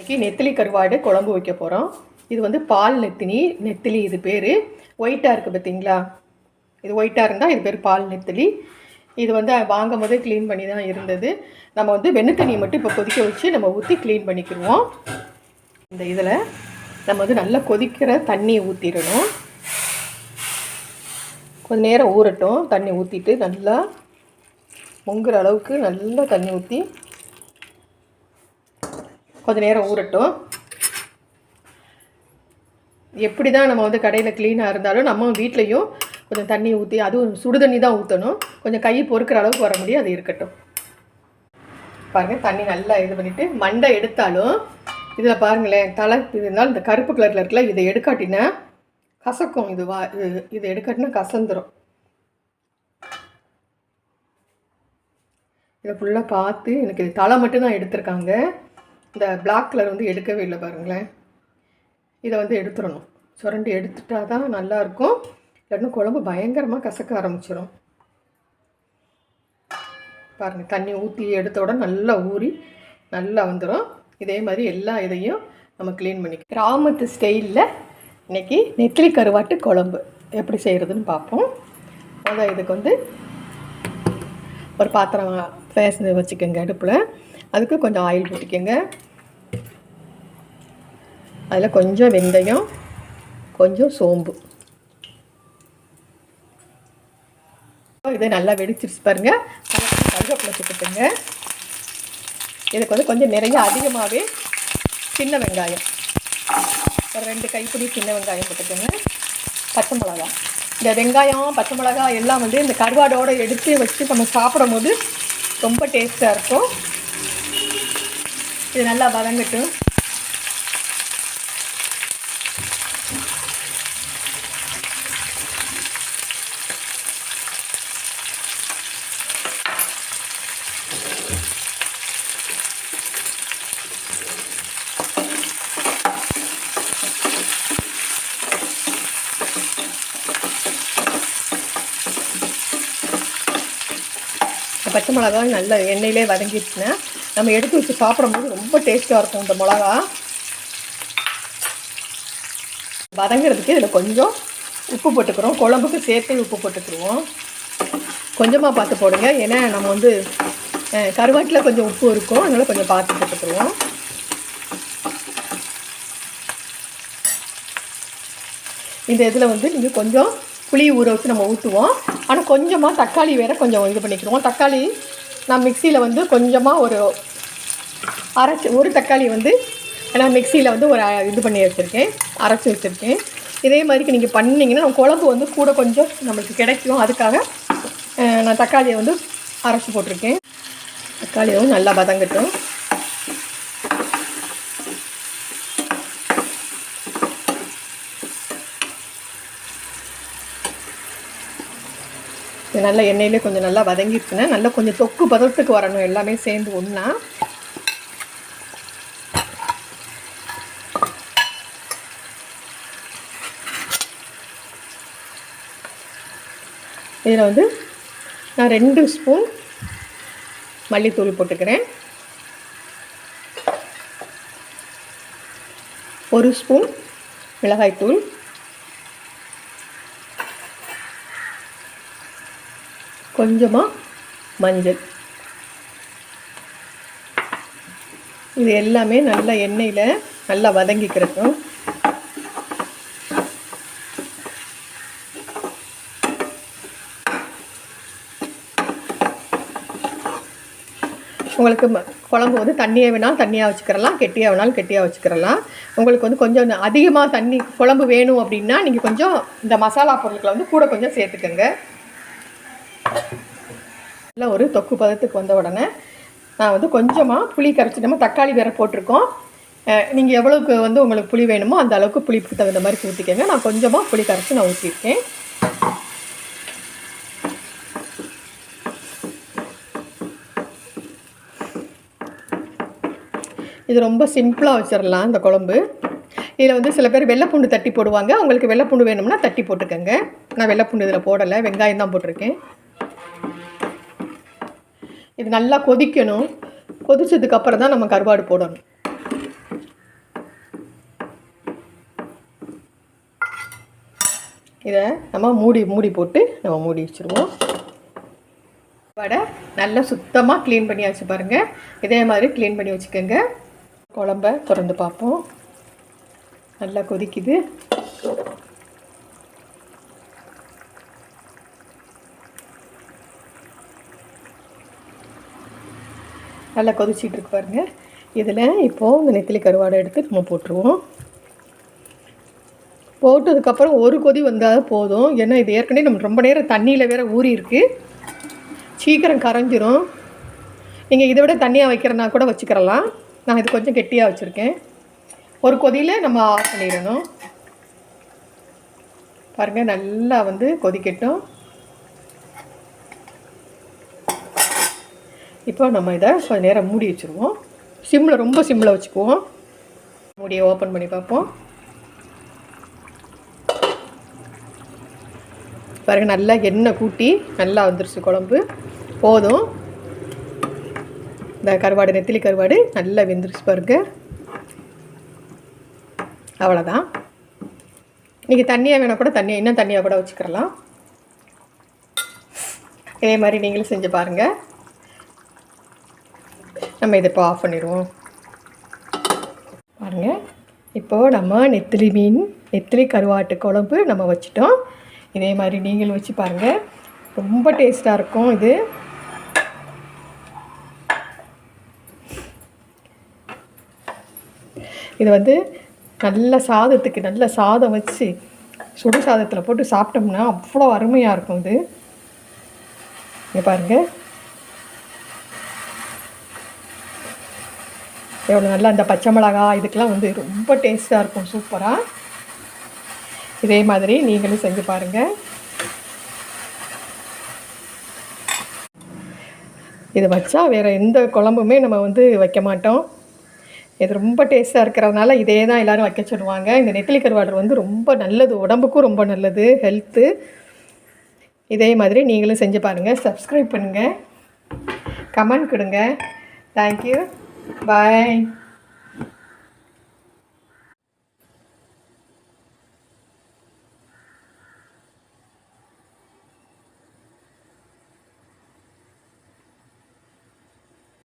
இன்றைக்கி நெத்திலி கருவாடு குழம்பு வைக்க போகிறோம் இது வந்து பால் நெத்தினி நெத்திலி இது பேர். ஒயிட்டாக இருக்குது பார்த்தீங்களா இது ஒயிட்டாக இருந்தால் இது பேர் பால் நெத்திலி. இது வந்து வாங்கும் போதே க்ளீன் பண்ணி தான் இருந்தது. நம்ம வந்து வெண்ணு தண்ணியை மட்டும் இப்போ கொதிக்க வச்சு நம்ம ஊற்றி க்ளீன் பண்ணிக்கிடுவோம் இந்த இதில் நம்ம வந்து நல்லா கொதிக்கிற தண்ணியை ஊற்றிடணும் கொஞ்சம் நேரம் ஊறட்டும். தண்ணி ஊற்றிட்டு நல்லா முங்குற அளவுக்கு நல்லா தண்ணி ஊற்றி கொஞ்ச நேரம் ஊறட்டும். எப்படி தான் நம்ம வந்து கடையில் க்ளீனாக இருந்தாலும் நம்ம வீட்லேயும் கொஞ்சம் தண்ணி ஊற்றி அதுவும் சுடு தண்ணி தான் ஊற்றணும் கொஞ்சம் கை பொறுக்கிற அளவுக்கு வர முடியும் அது இருக்கட்டும். பாருங்கள் தண்ணி நல்லா இது பண்ணிவிட்டு மண்டை எடுத்தாலும் இதில் பாருங்களேன் தலை இது இருந்தாலும் இந்த கருப்பு கலரில் இருக்கல இதை எடுக்காட்டினா கசக்கும். இது வா இது இதை எடுக்காட்டினா கசந்துரும். இதை ஃபுல்லாக பார்த்து எனக்கு இது தலை மட்டும் தான் எடுத்திருக்காங்க. இந்த பிளாக் கலர் வந்து எடுக்கவே இல்லை பாருங்களேன். இதை வந்து எடுத்துடணும். சுரண்டி எடுத்துட்டா தான் நல்லாயிருக்கும் இல்லைன்னா குழம்பு பயங்கரமாக கசக்க ஆரம்பிச்சிடும் பாருங்கள் தண்ணி ஊற்றி எடுத்த உடனே நல்லா ஊறி நல்லா வந்துடும் இதே மாதிரி எல்லா இதையும் நம்ம க்ளீன் பண்ணி கிராமத்து ஸ்டைலில் இன்றைக்கி நெத்திலி கருவாட்டு குழம்பு எப்படி செய்கிறதுன்னு பார்ப்போம். அதான் இதுக்கு வந்து ஒரு பாத்திரம் பேச வச்சுக்கோங்க அடுப்பில். அதுக்கு கொஞ்சம் ஆயில் போட்டுக்கோங்க. அதில் கொஞ்சம் வெந்தயம் கொஞ்சம் சோம்பு. இதை நல்லா வெடிச்சிருச்சு பாருங்க. கருவேப்பிலை போட்டுக்கோங்க. இதுக்கு வந்து கொஞ்சம் நிறைய அதிகமாகவே சின்ன வெங்காயம். ஒரு ரெண்டு கைப்பிடி சின்ன வெங்காயம் போட்டுக்கோங்க. பச்சை மிளகா. இந்த வெங்காயம் பச்சை மிளகா எல்லாம் வந்து இந்த கருவாடோடு எடுத்து வச்சு நம்ம சாப்பிடும் போது ரொம்ப டேஸ்ட்டாக இருக்கும். இது நல்லா வதங்கட்டும். பச்சை மிளகா நல்ல எண்ணெயிலே வதங்கிடுச்சுன்னா நம்ம எடுத்து வச்சு சாப்பிடும்போது ரொம்ப டேஸ்ட்டாக இருக்கும் இந்த மிளகா. வதங்கிறதுக்கு இதில் கொஞ்சம் உப்பு போட்டுக்கிறோம். குழம்புக்கு சேர்த்து உப்பு போட்டுக்கிறோம் கொஞ்சமாக பார்த்து போடுங்க. ஏன்னா நம்ம வந்து கருவாட்டில் கொஞ்சம் உப்பு இருக்கும். அதனால் கொஞ்சம் பார்த்து போட்டுக்கிறோம் இந்த இதில் வந்து நீங்கள் கொஞ்சம் புளி ஊற வச்சு நம்ம ஊற்றுவோம் ஆனால் கொஞ்சமாக தக்காளி வேறு கொஞ்சம் இது பண்ணிக்கிடுவோம் தக்காளி நான் மிக்சியில் வந்து கொஞ்சமாக ஒரு அரைச்சி ஒரு தக்காளி வந்து நான் மிக்சியில் வந்து ஒரு இது பண்ணி வச்சுருக்கேன். அரைச்சி வச்சுருக்கேன். இதே மாதிரிக்கு நீங்கள் பண்ணிங்கன்னா குழம்பு வந்து கூட கொஞ்சம் நம்மளுக்கு கிடைக்கும். அதுக்காக நான் தக்காளியை வந்து அரைச்சி போட்டிருக்கேன். தக்காளியும் நல்லா வதங்கட்டும். இது நல்லா எண்ணெயிலே கொஞ்சம் நல்லா வதங்கிடுச்சுன்னா நல்லா கொஞ்சம் தொக்கு பதத்துக்கு வரணும். எல்லாமே சேர்ந்து ஒன்றா இதில் வந்து நான் ரெண்டு ஸ்பூன் மல்லித்தூள் போட்டுக்கிறேன். ஒரு ஸ்பூன் மிளகாய்த்தூள் கொஞ்சமாக மஞ்சள். இது எல்லாமே நல்லா எண்ணெயில் நல்லா வதங்கிக்கிறட்டும். உங்களுக்கு ம- குழம்பு வந்து தண்ணியாக வேணாலும் தண்ணியாக வச்சுக்கிறலாம் கெட்டியாக வேணாலும் கெட்டியாக வச்சுக்கிறலாம். உங்களுக்கு வந்து கொஞ்சம் அதிகமாக தண்ணி குழம்பு வேணும் அப்படின்னா நீங்கள் கொஞ்சம் இந்த மசாலா பொருட்களை வந்து கூட கொஞ்சம் சேர்த்துக்கோங்க. நல்லா ஒரு தொக்கு பதத்துக்கு வந்த உடனே நான் வந்து கொஞ்சமாக புளி கரைச்சி நம்ம தக்காளி வேற போட்டிருக்கோம். நீங்கள் எவ்வளோக்கு வந்து உங்களுக்கு புளி வேணுமோ அந்த அளவுக்கு புளிப்புக்கு தகுந்த மாதிரி ஊற்றிக்கங்க நான் கொஞ்சமாக புளி கரைச்சி நான் ஊற்றிருக்கேன் இது ரொம்ப சிம்பிளாக வச்சிடலாம் இந்த குழம்பு. இதில் வந்து சில பேர் வெள்ளைப்பூண்டு தட்டி போடுவாங்க. உங்களுக்கு வெள்ளைப்பூண்டு வேணும்னா தட்டி போட்டுக்கோங்க. நான் வெள்ளைப்பூண்டு இதில் போடலை. வெங்காயம் தான் போட்டிருக்கேன். இது நல்லா கொதிக்கணும். கொதிச்சதுக்கப்புறம் தான் நம்ம கருவாடு போடணும். இதை நம்ம மூடி மூடி போட்டு நம்ம மூடி வச்சுருவோம். வடை நல்லா சுத்தமாக க்ளீன் பண்ணி வச்சு பாருங்கள் இதே மாதிரி க்ளீன் பண்ணி வச்சுக்கோங்க. குழம்ப திறந்து பார்ப்போம். நல்லா கொதிக்குது. நல்லா கொதிச்சிட்டு இருக்கு பாருங்க. இதில் இப்போது இந்த நெத்திலி கருவாடை எடுத்து நம்ம போட்டுருவோம். போட்டதுக்கப்புறம் ஒரு கொதி வந்தால் போதும். ஏன்னா இது ஏற்கனவே நம்ம ரொம்ப நேரம் தண்ணியில் வேற ஊறி இருக்குது சீக்கிரம் கரைஞ்சிரும். நீங்கள் இதை விட தண்ணியாக வைக்கிறனா கூட வச்சுக்கிறலாம். நான் இது கொஞ்சம் கெட்டியாக வச்சுருக்கேன். ஒரு கொதியில் நம்ம ஆஃப் பண்ணிடணும். பாருங்கள் நல்லா வந்து கொதிக்கட்டும். இப்போ நம்ம இதை கொஞ்சம் நேரம் மூடி வச்சுருவோம். சிம்மில் ரொம்ப சிம்மில் வச்சுக்குவோம். மூடியை ஓப்பன் பண்ணி பார்ப்போம். பாருங்க நல்லா எண்ணெய் கூட்டி நல்லா வந்துருச்சு குழம்பு. போதும். இந்த கருவாடு நெத்திலி கருவாடு நல்லா வெந்துருச்சு பாருங்க. அவ்வளோதான் நீங்கள் தண்ணியாக வேணால் கூட தண்ணியாக இன்னும் தண்ணியாக கூட வச்சுக்கிறலாம். இதே மாதிரி நீங்களும் செஞ்சு பாருங்கள் நம்ம இதை இப்போ ஆஃப் பண்ணிடுவோம். பாருங்கள் இப்போது நம்ம நெத்திலி மீன் நெத்திலி கருவாட்டு குழம்பு நம்ம வச்சிட்டோம். இதே மாதிரி நீங்களும் வச்சு பாருங்கள் ரொம்ப டேஸ்ட்டாக இருக்கும் இது. இது வந்து நல்ல சாதத்துக்கு நல்ல சாதம் வச்சு சுடு சாதத்தில் போட்டு சாப்பிட்டோம்னா அவ்வளோ அருமையாக இருக்கும் இது. இங்கே பாருங்கள் எவ்வளோ நல்லா அந்த பச்சை மிளகா இதுக்கெலாம் வந்து ரொம்ப டேஸ்ட்டாக இருக்கும் சூப்பராக இதே மாதிரி நீங்களும் செஞ்சு பாருங்கள் இதை வச்சா வேறு எந்த குழம்புமே நம்ம வந்து வைக்க மாட்டோம். இது ரொம்ப டேஸ்ட்டாக இருக்கிறதுனால இதே தான் எல்லோரும் வைக்க சொல்லுவாங்க. இந்த நெத்திலி கருவாடு வந்து ரொம்ப நல்லது. உடம்புக்கும் ரொம்ப நல்லது. ஹெல்த்து இதே மாதிரி நீங்களும் செஞ்சு பாருங்கள் சப்ஸ்கிரைப் பண்ணுங்கள் கமெண்ட் கொடுங்க. Thank you bye